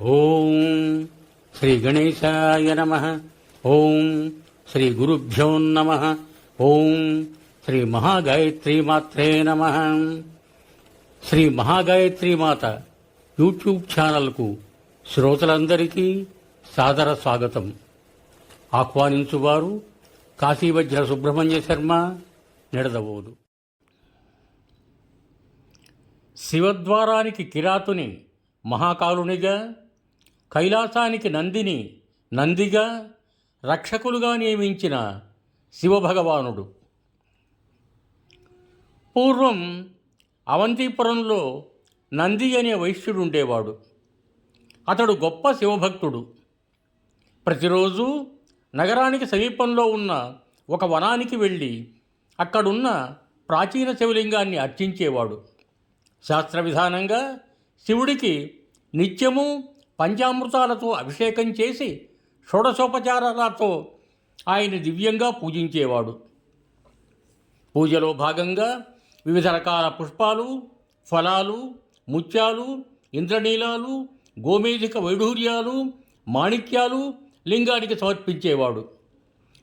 ఓం శ్రీ గణేశాయ నమ. ఓం శ్రీ గురుభ్యో నమ. ఓం శ్రీ మహాగాయత్రి మాత్రే నమ. శ్రీ మహాగాయత్రి మాత యూట్యూబ్ ఛానల్కు శ్రోతలందరికీ సాదర స్వాగతం. ఆహ్వానించువారు కాశీవజ్ర సుబ్రహ్మణ్య శర్మ నిడదవోదు. శివద్వారానికి కిరాతుని మహాకాలునిగా కైలాసానికి నందిని నందిగా రక్షకులుగా నియమించిన శివభగవానుడు. పూర్వం అవంతిపురంలో నంది అనే వైశ్యుడు ఉండేవాడు. అతడు గొప్ప శివభక్తుడు. ప్రతిరోజు నగరానికి సమీపంలో ఉన్న ఒక వనానికి వెళ్ళి అక్కడున్న ప్రాచీన శివలింగాన్ని అర్చించేవాడు. శాస్త్ర విధానంగా శివుడికి నిత్యము పంచామృతాలతో అభిషేకం చేసి షోడశోపచారాలతో ఆయన దివ్యంగా పూజించేవాడు. పూజలో భాగంగా వివిధ రకాల పుష్పాలు ఫలాలు ముత్యాలు ఇంద్రనీలాలు గోమేధిక వైఢూర్యాలు మాణిక్యాలు లింగానికి సమర్పించేవాడు.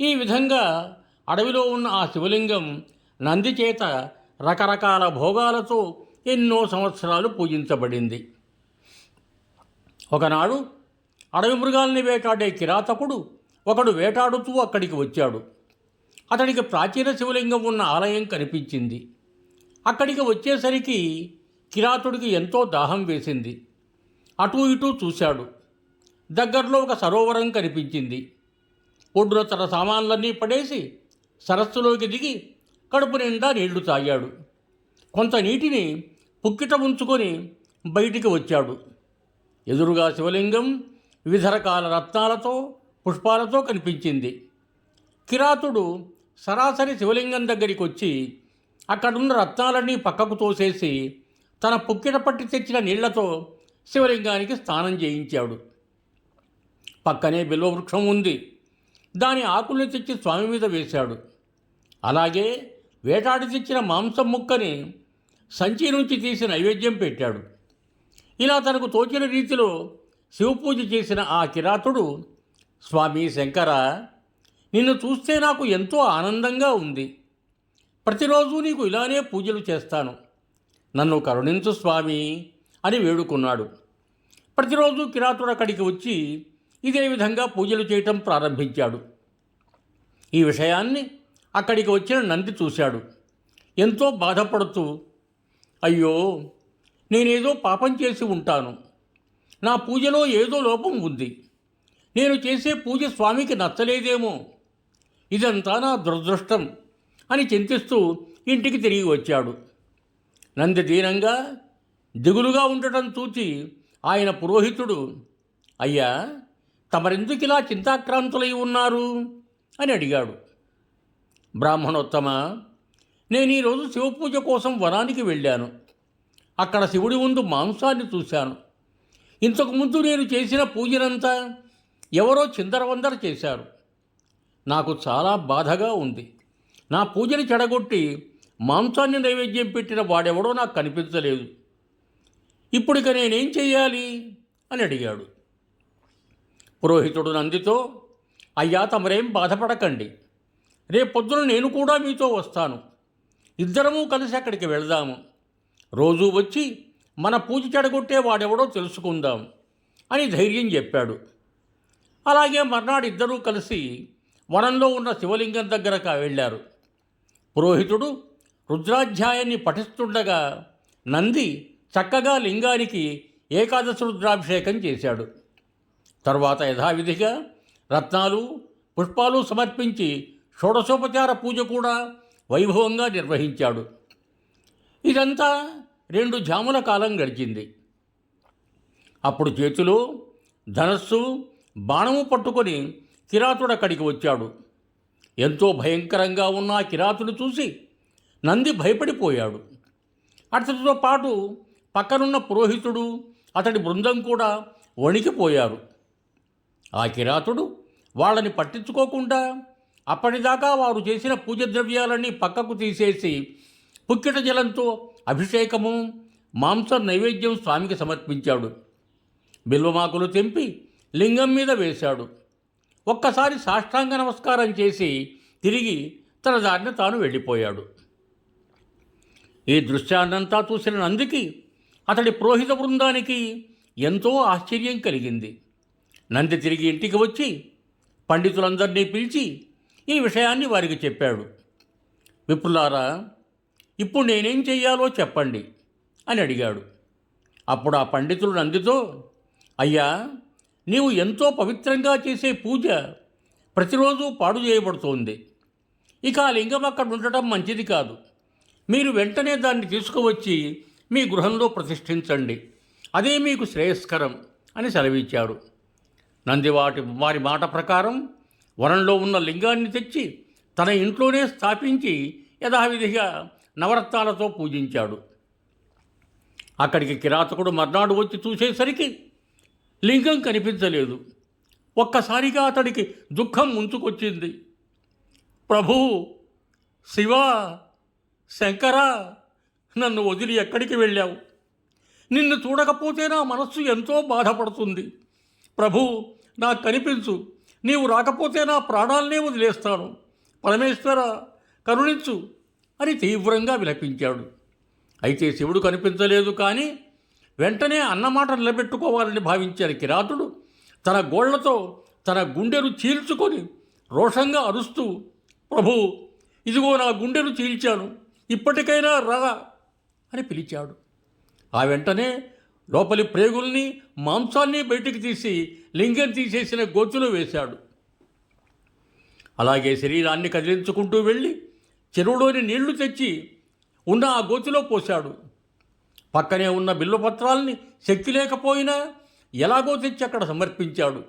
ఈ విధంగా అడవిలో ఉన్న ఆ శివలింగం నంది చేత రకరకాల భోగాలతో ఎన్నో సంవత్సరాలు పూజించబడింది. ఒకనాడు అడవి మృగాల్ని వేటాడే కిరాతకుడు ఒకడు వేటాడుతూ అక్కడికి వచ్చాడు. అతడికి ప్రాచీన శివలింగం ఉన్న ఆలయం కనిపించింది. అక్కడికి వచ్చేసరికి కిరాతుడికి ఎంతో దాహం వేసింది. అటూ ఇటూ చూశాడు. దగ్గరలో ఒక సరోవరం కనిపించింది. ఒడ్డున తన సామాన్లన్నీ పడేసి సరస్సులోకి దిగి కడుపు నిండా నీళ్ళు తాగాడు. కొంత నీటిని పుక్కిట ఉంచుకొని బయటికి వచ్చాడు. ఎదురుగా శివలింగం వివిధ రకాల రత్నాలతో పుష్పాలతో కనిపించింది. కిరాతుడు సరాసరి శివలింగం దగ్గరికి వచ్చి అక్కడున్న రత్నాలన్నీ పక్కకు తోసేసి తన పుక్కిట పట్టి తెచ్చిన నీళ్ళతో శివలింగానికి స్నానం చేయించాడు. పక్కనే బిల్వవృక్షం ఉంది. దాని ఆకుల్ని తెచ్చి స్వామి మీద వేశాడు. అలాగే వేటాడి తెచ్చిన మాంసం ముక్కని సంచి నుంచి తీసి నైవేద్యం పెట్టాడు. ఇలా తనకు తోచిన రీతిలో శివపూజ చేసిన ఆ కిరాతుడు స్వామి శంకర నిన్ను చూస్తే నాకు ఎంతో ఆనందంగా ఉంది. ప్రతిరోజు నీకు ఇలానే పూజలు చేస్తాను. నన్ను కరుణించు స్వామి అని వేడుకున్నాడు. ప్రతిరోజు కిరాతుడు అక్కడికి వచ్చి ఇదే విధంగా పూజలు చేయటం ప్రారంభించాడు. ఈ విషయాన్ని అక్కడికి వచ్చిన నంది చూశాడు. ఎంతో బాధపడుతూ అయ్యో నేనేదో పాపం చేసి ఉంటాను. నా పూజలో ఏదో లోపం ఉంది. నేను చేసే పూజ స్వామికి నచ్చలేదేమో. ఇదంతా నా దురదృష్టం అని చింతిస్తూ ఇంటికి తిరిగి వచ్చాడు. నంది దీనంగా దిగులుగా ఉండటం చూచి ఆయన పురోహితుడు అయ్యా తమరెందుకు ఇలా చింతాక్రాంతులై ఉన్నారు? అని అడిగాడు. బ్రాహ్మణోత్తమ నేను ఈరోజు శివపూజ కోసం వనానికి వెళ్ళాను. అక్కడ శివుడి ముందు మాంసాన్ని చూశాను. ఇంతకుముందు నేను చేసిన పూజనంతా ఎవరో చిందరవందర చేశారు. నాకు చాలా బాధగా ఉంది. నా పూజని చెడగొట్టి మాంసాన్ని నైవేద్యం పెట్టిన వాడెవడో నాకు కనిపించలేదు. ఇప్పుడిక నేనేం చేయాలి? అని అడిగాడు. పురోహితుడు నందితో అయ్యా తమరేం బాధపడకండి. రేపొద్దున నేను కూడా మీతో వస్తాను. ఇద్దరము కలిసి అక్కడికి వెళదాము. రోజూ వచ్చి మన పూజ చెడగొట్టే వాడెవడో తెలుసుకుందాం అని ధైర్యం చెప్పాడు. అలాగే మర్నాడు ఇద్దరూ కలిసి వనంలో ఉన్న శివలింగం దగ్గరకు వెళ్ళారు. పురోహితుడు రుద్రాధ్యాయాన్ని పఠిస్తుండగా నంది చక్కగా లింగానికి ఏకాదశ రుద్రాభిషేకం చేశాడు. తర్వాత యథావిధిగా రత్నాలు పుష్పాలు సమర్పించి షోడశోపచార పూజ కూడా వైభవంగా నిర్వహించాడు. ఇదంతా రెండు జాముల కాలం గడిచింది. అప్పుడు చేతిలో ధనస్సు బాణము పట్టుకొని కిరాతుడు అక్కడికి వచ్చాడు. ఎంతో భయంకరంగా ఉన్న ఆ కిరాతుడు చూసి నంది భయపడిపోయాడు. అతడితో పాటు పక్కనున్న పురోహితుడు అతడి బృందం కూడా వణికిపోయారు. ఆ కిరాతుడు వాళ్ళని పట్టించుకోకుండా అప్పటిదాకా వారు చేసిన పూజ ద్రవ్యాలన్నీ పక్కకు తీసేసి పుక్కిట జలంతో అభిషేకము మాంసం నైవేద్యం స్వామికి సమర్పించాడు. బిల్వమాకులు తెంపి లింగం మీద వేశాడు. ఒక్కసారి సాష్టాంగ నమస్కారం చేసి తిరిగి తన దారిని తాను వెళ్ళిపోయాడు. ఈ దృశ్యాన్నంతా చూసిన నందికి అతడి పురోహిత బృందానికి ఎంతో ఆశ్చర్యం కలిగింది. నంది తిరిగి ఇంటికి వచ్చి పండితులందరినీ పిలిచి ఈ విషయాన్ని వారికి చెప్పాడు. విప్రులారా ఇప్పుడు నేనేం చెయ్యాలో చెప్పండి అని అడిగాడు. అప్పుడు ఆ పండితులు నందితో అయ్యా నీవు ఎంతో పవిత్రంగా చేసే పూజ ప్రతిరోజు పాడు చేయబడుతోంది. ఇక ఆ లింగం అక్కడ ఉండటం మంచిది కాదు. మీరు వెంటనే దాన్ని తీసుకువచ్చి మీ గృహంలో ప్రతిష్ఠించండి. అదే మీకు శ్రేయస్కరం అని సెలవిచ్చాడు. నంది వాటి వారి మాట ప్రకారం వనంలో ఉన్న లింగాన్ని తెచ్చి తన ఇంట్లోనే స్థాపించి యథావిధిగా నవరత్నాలతో పూజించాడు. అక్కడికి కిరాతకుడు మర్నాడు వచ్చి చూసేసరికి లింగం కనిపించలేదు. ఒక్కసారిగా అతడికి దుఃఖం ముంచుకొచ్చింది. ప్రభు శివ శంకర నన్ను వదిలి ఎక్కడికి వెళ్ళావు? నిన్ను చూడకపోతే నా మనస్సు ఎంతో బాధపడుతుంది. ప్రభు నాకు కనిపించు. నీవు రాకపోతే నా ప్రాణాలనే వదిలేస్తాను. పరమేశ్వర కరుణించు. అని తీవ్రంగా విలపించాడు. అయితే శివుడు కనిపించలేదు కానీ వెంటనే అన్నమాట నిలబెట్టుకోవాలని భావించిన కిరాతుడు. తన గోళ్ళతో తన గుండెను చీల్చుకొని రోషంగా అరుస్తూ ప్రభు ఇదిగో నా గుండెను చీల్చాను ఇప్పటికైనా రా అని పిలిచాడు. ఆ వెంటనే లోపలి ప్రేగుల్ని మాంసాన్ని బయటికి తీసి లింగం తీసేసిన గోతులో వేశాడు. అలాగే శరీరాన్ని కదిలించుకుంటూ వెళ్ళి చెరువులోని నీళ్ళు తెచ్చి ఉన్న ఆ గోతిలో పోశాడు. పక్కనే ఉన్న బిల్లుపత్రాల్ని శక్తి లేకపోయినా ఎలాగో తెచ్చి అక్కడ సమర్పించాడు.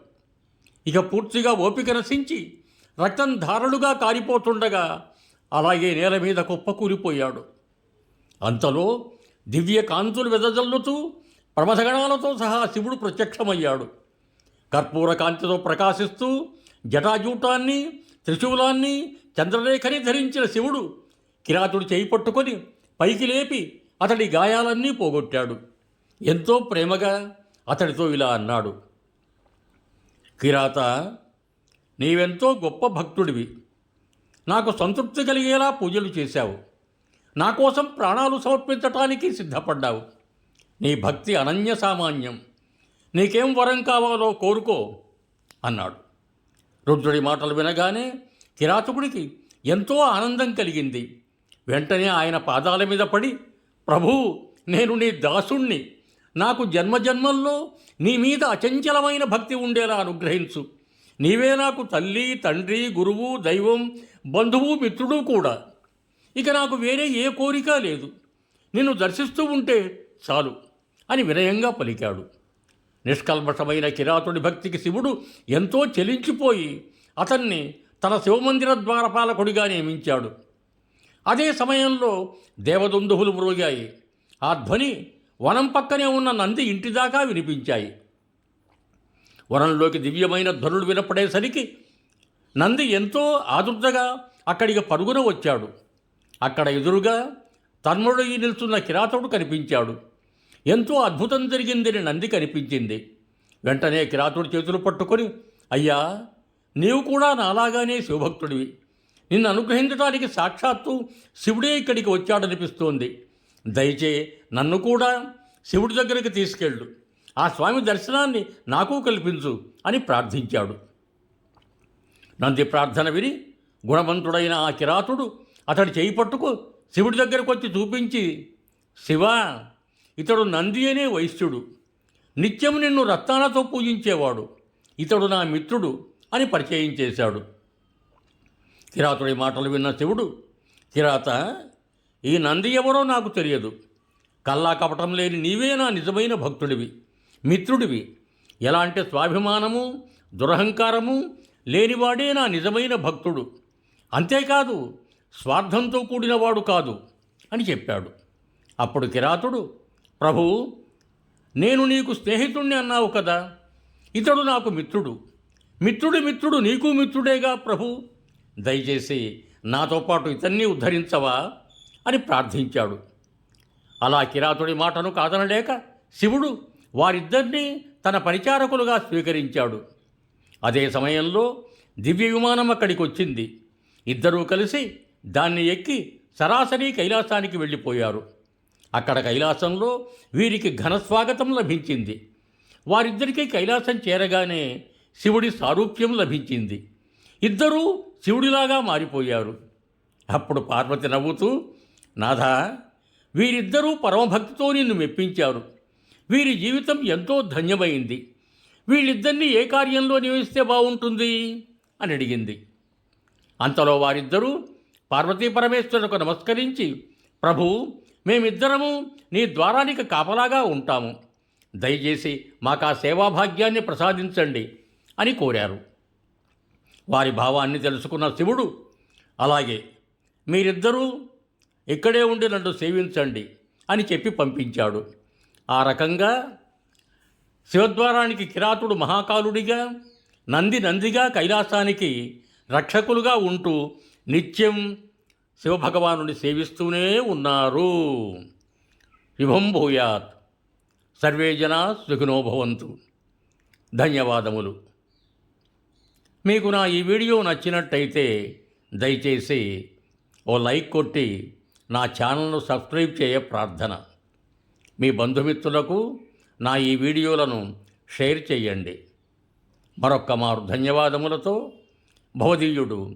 ఇక పూర్తిగా ఓపిక నశించి రక్తం ధారలుగా కారిపోతుండగా అలాగే నేల మీద కుప్పకూలిపోయాడు అంతలో దివ్య కాంతులు వెదజల్లుతూ ప్రమథగణాలతో సహా శివుడు ప్రత్యక్షమయ్యాడు. కర్పూర కాంతితో ప్రకాశిస్తూ జటాజూటాన్ని త్రిశూలాన్ని చంద్రరేఖని ధరించిన శివుడు కిరాతుడు చేయి పట్టుకొని పైకి లేపి అతడి గాయాలన్నీ పోగొట్టాడు. ఎంతో ప్రేమగా అతడితో ఇలా అన్నాడు. కిరాత నీవెంతో గొప్ప భక్తుడివి. నాకు సంతృప్తి కలిగేలా పూజలు చేశావు. నా కోసం ప్రాణాలు సమర్పించటానికి సిద్ధపడ్డావు. నీ భక్తి అనన్య సామాన్యం. నీకేం వరం కావాలో కోరుకో అన్నాడు. రుద్రుడి మాటలు వినగానే కిరాతకుడికి ఎంతో ఆనందం కలిగింది. వెంటనే ఆయన పాదాల మీద పడి ప్రభూ నేను నీ దాసుణ్ణి. నాకు జన్మజన్మల్లో నీ మీద అచంచలమైన భక్తి ఉండేలా అనుగ్రహించు. నీవే నాకు తల్లి తండ్రి గురువు దైవం బంధువు మిత్రుడు కూడా. ఇక నాకు వేరే ఏ కోరిక లేదు. నిన్ను దర్శిస్తూ ఉంటే చాలు అని వినయంగా పలికాడు. నిష్కల్మషమైన కిరాతుడి భక్తికి శివుడు ఎంతో చెలించిపోయి అతన్ని తన శివమందిర ద్వారపాలకుడిగా నియమించాడు. అదే సమయంలో దేవదుందువులు మ్రోగాయి. ఆ ధ్వని వనం పక్కనే ఉన్న నంది ఇంటిదాకా వినిపించాయి. వనంలోకి దివ్యమైన ధ్వనులు వినపడేసరికి నంది ఎంతో ఆదుర్దగా అక్కడికి పరుగున వచ్చాడు. అక్కడ ఎదురుగా తన్ముడు నిల్చున్న కిరాతుడు కనిపించాడు. ఎంతో అద్భుతం జరిగిందని నంది కనిపించింది. వెంటనే కిరాతుడు చేతులు పట్టుకొని అయ్యా నీవు కూడా నాలాగానే శివభక్తుడివి. నిన్ను అనుగ్రహించడానికి సాక్షాత్తు శివుడే ఇక్కడికి వచ్చాడనిపిస్తోంది. దయచే నన్ను కూడా శివుడి దగ్గరికి తీసుకెళ్ళు. ఆ స్వామి దర్శనాన్ని నాకు కల్పించు అని ప్రార్థించాడు. నంది ప్రార్థన విని గుణవంతుడైన ఆ కిరాతుడు అతడి చేయి పట్టుకు శివుడి దగ్గరకు వచ్చి చూపించి శివ ఇతడు నంది అనే వైశ్యుడు నిత్యం నిన్ను రత్నాలతో పూజించేవాడు. ఇతడు నా మిత్రుడు అని పరిచయం చేశాడు. కిరాతుడి మాటలు విన్న శివుడు కిరాత ఈ నంది ఎవరో నాకు తెలియదు. కల్లా కపటం లేని నీవే నా నిజమైన భక్తుడివి మిత్రుడివి. ఎలాంటి స్వాభిమానము దురహంకారము లేనివాడే నా నిజమైన భక్తుడు. అంతేకాదు స్వార్థంతో కూడినవాడు కాదు అని చెప్పాడు. అప్పుడు కిరాతుడు ప్రభు నేను నీకు స్నేహితుణ్ణి అన్నావు కదా. ఇతడు నాకు మిత్రుడు. మిత్రుడి మిత్రుడు నీకు మిత్రుడేగా ప్రభు. దయచేసి నాతో పాటు ఇతన్ని ఉద్ధరించవా అని ప్రార్థించాడు. అలా కిరాతుడి మాటను కాదనలేక శివుడు వారిద్దరినీ తన పరిచారకులుగా స్వీకరించాడు. అదే సమయంలో దివ్య విమానం అక్కడికి వచ్చింది. ఇద్దరూ కలిసి దాన్ని ఎక్కి సరాసరి కైలాసానికి వెళ్ళిపోయారు. అక్కడ కైలాసంలో వీరికి ఘనస్వాగతం లభించింది. వారిద్దరికీ కైలాసం చేరగానే శివుడి సారూప్యం లభించింది. ఇద్దరూ శివుడిలాగా మారిపోయారు. అప్పుడు పార్వతి నవ్వుతూ నాథా వీరిద్దరూ పరమభక్తితో నిన్ను మెప్పించారు. వీరి జీవితం ఎంతో ధన్యమైంది. వీళ్ళిద్దరినీ ఏ కార్యంలో నియమిస్తే బాగుంటుంది? అని అడిగింది. అంతలో వారిద్దరూ పార్వతీ పరమేశ్వరులకు నమస్కరించి ప్రభు మేమిద్దరము నీ ద్వారానికి కాపలాగా ఉంటాము. దయచేసి మాకు ఆ సేవాభాగ్యాన్ని ప్రసాదించండి అని కోరారు. వారి భావాన్ని తెలుసుకున్న శివుడు అలాగే మీరిద్దరూ ఇక్కడే ఉండి నన్ను సేవించండి అని చెప్పి పంపించాడు. ఆ రకంగా శివద్వారానికి కిరాతుడు మహాకాలుడిగా నంది నందిగా కైలాసానికి రక్షకులుగా ఉంటూ నిత్యం శివభగవానుని సేవిస్తూనే ఉన్నారు. శుభం భూయాత్. సర్వే జనా సుఖినోభవంతు ధన్యవాదములు. మీకు నా ఈ వీడియో నచ్చినట్టయితే దయచేసి ఓ లైక్ కొట్టి నా ఛానల్ను సబ్స్క్రైబ్ చేయ ప్రార్థన. మీ బంధుమిత్రులకు నా ఈ వీడియోలను షేర్ చేయండి. మరొక్క మారు ధన్యవాదములతో భవదీయుడు